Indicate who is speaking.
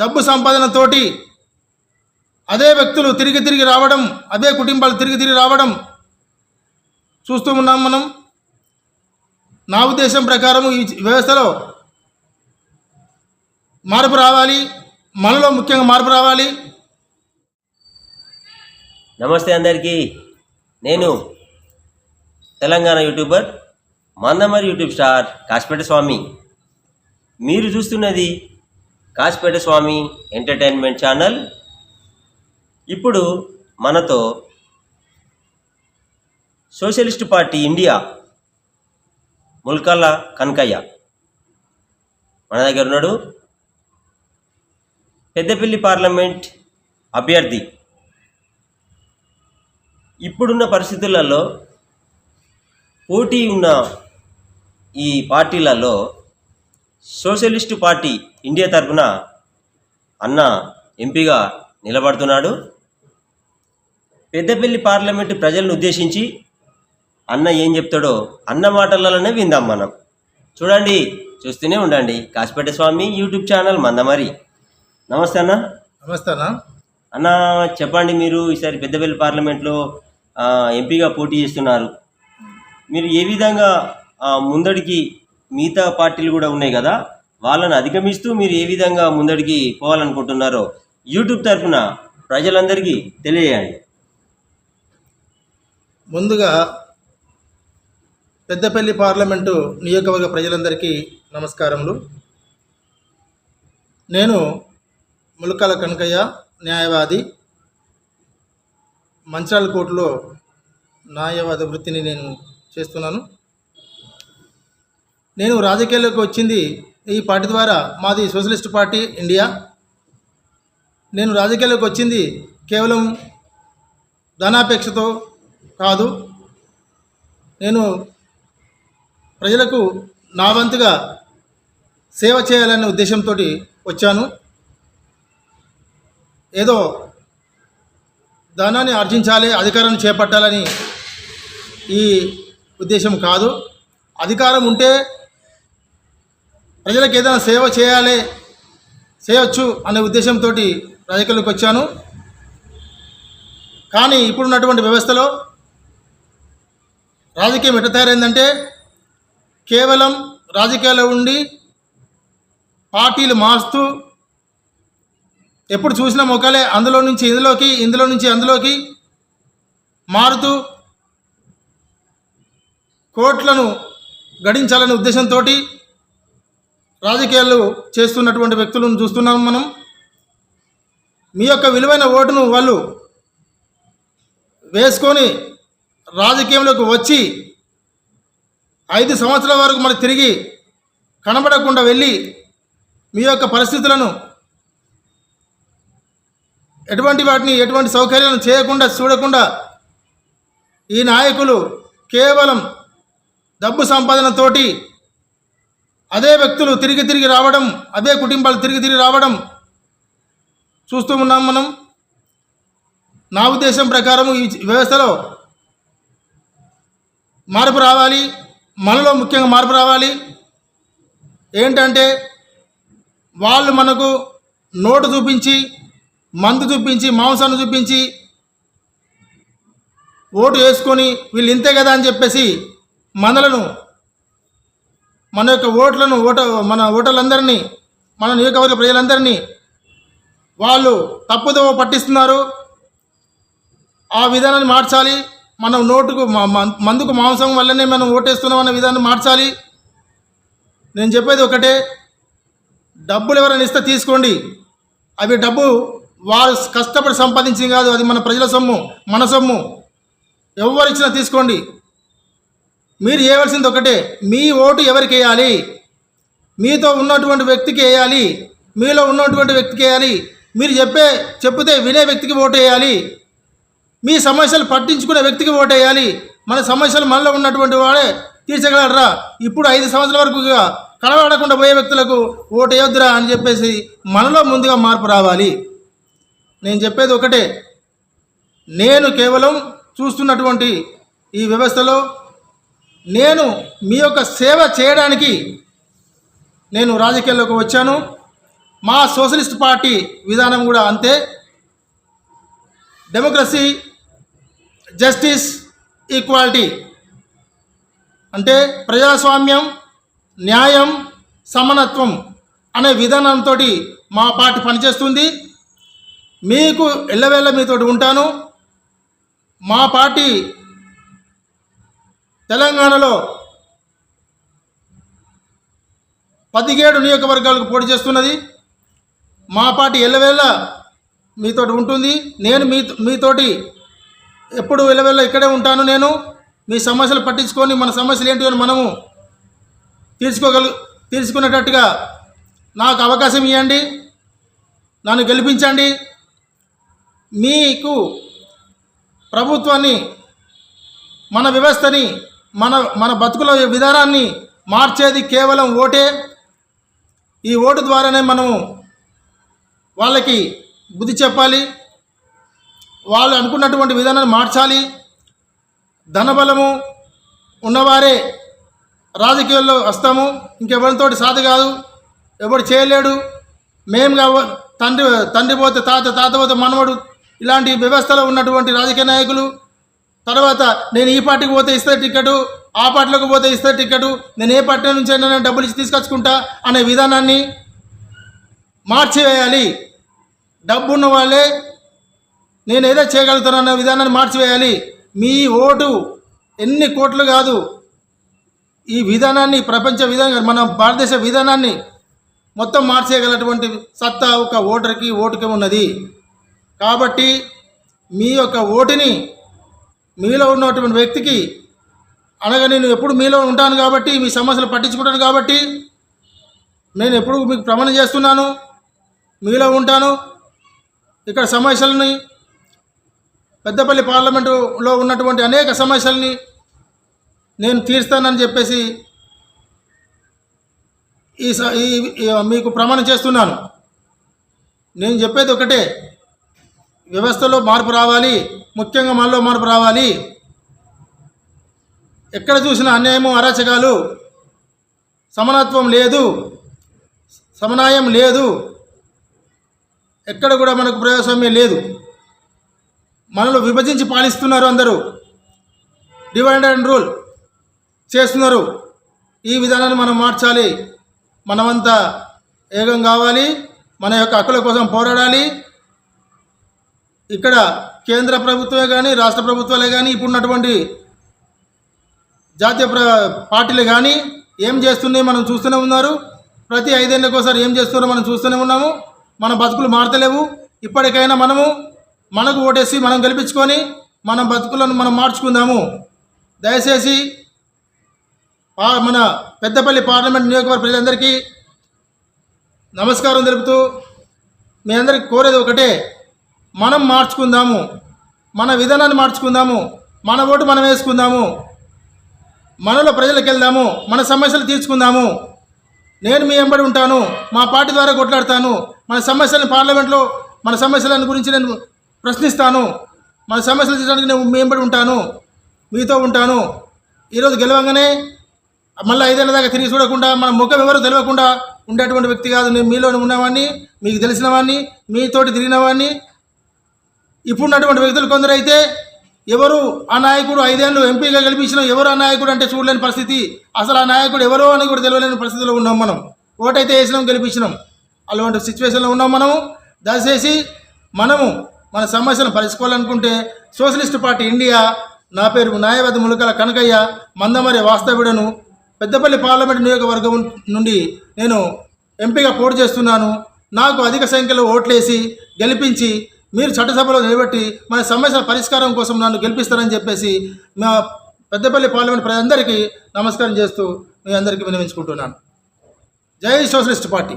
Speaker 1: డబ్బు సంపాదనతోటి అదే వ్యక్తులు తిరిగి తిరిగి రావడం అదే కుటుంబాలు తిరిగి తిరిగి రావడం చూస్తూ ఉన్నాం మనం. నా ఉద్దేశం ప్రకారం ఈ వ్యవస్థలో మార్పు రావాలి మనలో ముఖ్యంగా మార్పు రావాలి.
Speaker 2: నమస్తే అందరికీ. నేను Telangana YouTuber Mandamarri YouTube star Kasipet Swamy. మీరు చూస్తున్నది కాసిపేట స్వామి ఎంటర్టైన్మెంట్ ఛానల్. ఇప్పుడు మనతో socialist party India Mulkala Kanakaiah. మన దగ్గర ఉన్నాడు. పెద్దపల్లి పార్లమెంట్ అభ్యర్థి. ఇప్పుడున్న పరిస్థితులలో పోటీ ఉన్న ఈ పార్టీలలో సోషలిస్టు పార్టీ ఇండియా తరఫున అన్న ఎంపీగా నిలబడుతున్నాడు. పెద్దపల్లి పార్లమెంటు ప్రజలను ఉద్దేశించి అన్న ఏం చెప్తాడో అన్న మాటలలోనే విందాం మనం. చూడండి చూస్తూనే ఉండండి. Kasipet Swamy YouTube channel Mandamarri. నమస్తే అన్న.
Speaker 1: నమస్తేనా
Speaker 2: అన్న. చెప్పండి మీరు ఈసారి పెద్దపల్లి పార్లమెంట్లో ఎంపీగా పోటీ చేస్తున్నారు. మీరు ఏ విధంగా ముందడికి మిగతా పార్టీలు కూడా ఉన్నాయి కదా వాళ్ళని అధిగమిస్తూ మీరు ఏ విధంగా ముందడికి పోవాలనుకుంటున్నారో యూట్యూబ్ తరఫున ప్రజలందరికీ తెలియజేయండి.
Speaker 1: ముందుగా పెద్దపల్లి పార్లమెంటు నియోజకవర్గ ప్రజలందరికీ నమస్కారములు. నేను ములకాల కనకయ్య న్యాయవాది మంచాల కోర్టులో న్యాయవాద వృత్తిని నేను చేస్తున్నాను. నేను రాజకీయాల్లోకి వచ్చింది ఈ పార్టీ ద్వారా మాది సోషలిస్ట్ పార్టీ ఇండియా. నేను రాజకీయాల్లోకి వచ్చింది కేవలం ధనాపేక్షతో కాదు. నేను ప్రజలకు నా వంతుగా సేవ చేయాలనే ఉద్దేశంతో వచ్చాను. ఏదో ధనాన్ని ఆర్జించాలి అధికారాన్ని చేపట్టాలని ఈ ఉద్దేశం కాదు. అధికారం ఉంటే ప్రజలకు ఏదైనా సేవ చేయాలి చేయవచ్చు అనే ఉద్దేశంతో రాజకీయాలకు వచ్చాను. కానీ ఇప్పుడున్నటువంటి వ్యవస్థలో రాజకీయం ఎట్ట తయారైందంటే కేవలం రాజకీయాల్లో ఉండి పార్టీలు మారుస్తూ ఎప్పుడు చూసిన మొక్కలే అందులో నుంచి ఇందులోకి ఇందులో నుంచి అందులోకి మారుతూ కోట్లను గడించాలనే ఉద్దేశంతో రాజకీయాలు చేస్తున్నటువంటి వ్యక్తులను చూస్తున్నాం మనం. మీ యొక్క విలువైన ఓటును వాళ్ళు వేసుకొని రాజకీయంలోకి వచ్చి ఐదు సంవత్సరాల వరకు మరి తిరిగి కనబడకుండా వెళ్ళి మీ యొక్క పరిస్థితులను ఎటువంటి వాటిని ఎటువంటి సౌకర్యాలను చేయకుండా చూడకుండా ఈ నాయకులు కేవలం డబ్బు సంపాదనతోటి అదే వ్యక్తులు తిరిగి తిరిగి రావడం అదే కుటుంబాలు తిరిగి తిరిగి రావడం చూస్తూ ఉన్నాం మనం. నా ఉద్దేశం ప్రకారం ఈ వ్యవస్థలో మార్పు రావాలి మనలో ముఖ్యంగా మార్పు రావాలి. ఏంటంటే వాళ్ళు మనకు నోటు చూపించి మందు చూపించి మాంసాన్ని చూపించి ఓటు వేసుకొని వీళ్ళు ఇంతే కదా అని చెప్పేసి మనలను మన యొక్క ఓట్లను ఓట మన ఓటర్లందరినీ మన నియోజకవర్గ ప్రజలందరినీ వాళ్ళు తప్పుదోవ పట్టిస్తున్నారు. ఆ విధానాన్ని మార్చాలి. మనం నోటుకు మ- మందుకు మాంసం వల్లనే మనం ఓటేస్తున్నాం అన్న విధానాన్ని మార్చాలి. నేను చెప్పేది ఒకటే డబ్బులు ఎవరైనా ఇస్తే తీసుకోండి. అవి డబ్బు వారు కష్టపడి సంపాదించింది కాదు అది మన ప్రజల సొమ్ము మన సొమ్ము. ఎవరిచ్చినా తీసుకోండి. మీరు చేయవలసింది ఒకటే మీ ఓటు ఎవరికి వేయాలి? మీతో ఉన్నటువంటి వ్యక్తికి వేయాలి? మీలో ఉన్నటువంటి వ్యక్తికి వేయాలి? మీరు చెప్పే చెప్తే వినే వ్యక్తికి ఓటు వేయాలి? మీ సమస్యలు పట్టించుకునే వ్యక్తికి ఓటు వేయాలి? మన సమస్యలు మనలో ఉన్నటువంటి వాడే తీర్చగలరా ఇప్పుడు ఐదు సంవత్సరాల వరకు కలవాడకుండా పోయే వ్యక్తులకు ఓటు వేయొద్దురా అని చెప్పేసి మనలో ముందుగా మార్పు రావాలి. నేను చెప్పేది ఒకటే నేను కేవలం చూస్తున్నటువంటి ఈ వ్యవస్థలో నేను మీ యొక్క సేవ చేయడానికి నేను రాజకీయాల్లోకి వచ్చాను. మా సోషలిస్ట్ పార్టీ విధానం కూడా అంతే. డెమోక్రసీ జస్టిస్ ఈక్వాలిటీ అంటే ప్రజాస్వామ్యం న్యాయం సమానత్వం అనే విధానంతో మా పార్టీ పనిచేస్తుంది. మీకు ఎల్లవేళ్ళ మీతోటి ఉంటాను. మా పార్టీ తెలంగాణలో పదిహేడు నియోజకవర్గాలకు పోటీ చేస్తున్నది. మా పార్టీ ఎల్లవేళ మీతోటి ఉంటుంది. నేను మీ మీతోటి ఎప్పుడు ఎల్లవేళ ఇక్కడే ఉంటాను నేను. మీ సమస్యలు పట్టించుకొని మన సమస్యలు ఏంటి అని మనము తీర్చుకోగల తీర్చుకునేటట్టుగా నాకు అవకాశం ఇవ్వండి నన్ను గెలిపించండి. మీకు ప్రభుత్వాన్ని మన వ్యవస్థని మన మన బతుకుల విధానాన్ని మార్చేది కేవలం ఓటే. ఈ ఓటు ద్వారానే మనము వాళ్ళకి బుద్ధి చెప్పాలి. వాళ్ళు అనుకున్నటువంటి విధానాన్ని మార్చాలి. ధనబలము ఉన్నవారే రాజకీయాల్లో వస్తాము. ఇంకెవరితోటి సాధ కాదు. ఎవడు చేయలేడు. మేము కావ తండ్రి తండ్రి పోతే తాత తాత పోతే మనవడు. ఇలాంటి వ్యవస్థలో ఉన్నటువంటి రాజకీయ నాయకులు తర్వాత నేను ఈ పార్టీకి పోతే ఇస్తే టికెట్ ఆ పార్టీలోకి పోతే ఇస్తే టికెట్ నేను ఏ పార్టీ నుంచి అయినా డబ్బులు ఇచ్చి తీసుకొచ్చుకుంటా అనే విధానాన్ని మార్చివేయాలి. డబ్బున్న వాళ్ళే నేను ఏదో చేయగలుగుతాను అన్న విధానాన్ని మార్చివేయాలి. మీ ఓటు ఎన్ని కోట్లు కాదు. ఈ విధానాన్ని ప్రపంచ విధానంగా మన భారతదేశ విధానాన్ని మొత్తం మార్చేయగలటువంటి సత్తా ఒక ఓటర్కి ఓటుకి ఉన్నది. కాబట్టి మీ యొక్క ఓటుని మీలో ఉన్నటువంటి వ్యక్తికి అనగా నేను ఎప్పుడు మీలో ఉంటాను కాబట్టి మీ సమస్యలు పట్టించుకుంటాను కాబట్టి నేను ఎప్పుడు మీకు ప్రమాణం చేస్తున్నాను మీలో ఉంటాను. ఇక్కడ సమస్యలని పెద్దపల్లి పార్లమెంటులో ఉన్నటువంటి అనేక సమస్యల్ని నేను తీరుస్తానని చెప్పేసి ఈ స- ఈ మీకు ప్రమాణం చేస్తున్నాను. నేను చెప్పేది ఒకటే వ్యవస్థలో మార్పు రావాలి ముఖ్యంగా మనలో మార్పు రావాలి. ఎక్కడ చూసినా అన్యాయము అరాచకాలు సమానత్వం లేదు సమన్వయం లేదు. ఎక్కడ కూడా మనకు ప్రజాస్వామ్యం లేదు. మనలో విభజించి పాలిస్తున్నారు అందరూ. డివైడ్ అండ్ రూల్ చేస్తున్నారు. ఈ విధానాన్ని మనం మార్చాలి. మనమంతా ఏకం కావాలి. మన యొక్క హక్కుల కోసం పోరాడాలి. ఇక్కడ కేంద్ర ప్రభుత్వమే కానీ రాష్ట్ర ప్రభుత్వాలే కానీ ఇప్పుడున్నటువంటి జాతీయ ప్ర పార్టీలు కానీ ఏం చేస్తున్నాయి మనం చూస్తూనే ఉన్నారు. ప్రతి ఐదేళ్ళకి ఒకసారి ఏం చేస్తున్నారో మనం చూస్తూనే ఉన్నాము. మన బతుకులు మారతలేవు. ఇప్పటికైనా మనము మనకు ఓటేసి మనం గెలిపించుకొని మన బతుకులను మనం మార్చుకుందాము. దయచేసి మన పెద్దపల్లి పార్లమెంట్ నియోజకవర్గ ప్రజలందరికీ నమస్కారం తెలుపుతూ మీ అందరికి కోరేది ఒకటే. మనం మార్చుకుందాము. మన విధానాన్ని మార్చుకుందాము. మన ఓటు మనం వేసుకుందాము. మనలో ప్రజలకు వెళ్దాము. మన సమస్యలు తీర్చుకుందాము. నేను మీ వెంబడి ఉంటాను. మా పార్టీ ద్వారా కొట్లాడతాను. మన సమస్యలను పార్లమెంట్లో మన సమస్యలను గురించి నేను ప్రశ్నిస్తాను. మన సమస్యలు తీర్చడానికి నేను మీ వెంబడి ఉంటాను. మీతో ఉంటాను. ఈరోజు గెలవంగానే మళ్ళీ ఐదేళ్ళ దాకా తిరిగి చూడకుండా మన ముఖం ఎవరు తెలియకుండా ఉండేటువంటి వ్యక్తి కాదు. నేను మీలో ఉన్నవాడిని మీకు తెలిసిన వాడిని మీతోటి తిరిగిన వాడిని ఇప్పుడున్నటువంటి వ్యక్తులు కొందరు అయితే ఎవరు ఆ నాయకుడు ఐదేళ్ళు ఎంపీగా గెలిపించిన ఎవరు ఆ నాయకుడు అంటే చూడలేని పరిస్థితి. అసలు ఆ నాయకుడు ఎవరో అని కూడా తెలియలేని పరిస్థితిలో ఉన్నాం మనం. ఓటైతే వేసినాం గెలిపించినాం. అలాంటి సిచ్యువేషన్లో ఉన్నాం మనము. దయచేసి మనము మన సమస్యలను పరిచుకోవాలనుకుంటే సోషలిస్ట్ పార్టీ ఇండియా నా పేరు న్యాయవాది ములకల కనకయ్య మందమరి వాస్తవ్యుడను పెద్దపల్లి పార్లమెంట్ నియోజకవర్గం నుండి నేను ఎంపీగా పోటీ చేస్తున్నాను. నాకు అధిక సంఖ్యలో ఓట్లేసి గెలిపించి మీరు చట్టసభలో నిలబెట్టి మన సమస్యల పరిష్కారం కోసం నన్ను గెలిపిస్తారని చెప్పేసి మా పెద్దపల్లి పార్లమెంట్ ప్రజలందరికీ నమస్కారం చేస్తూ మీ అందరికీ వినవించుకుంటున్నాను జై సోషలిస్ట్ పార్టీ.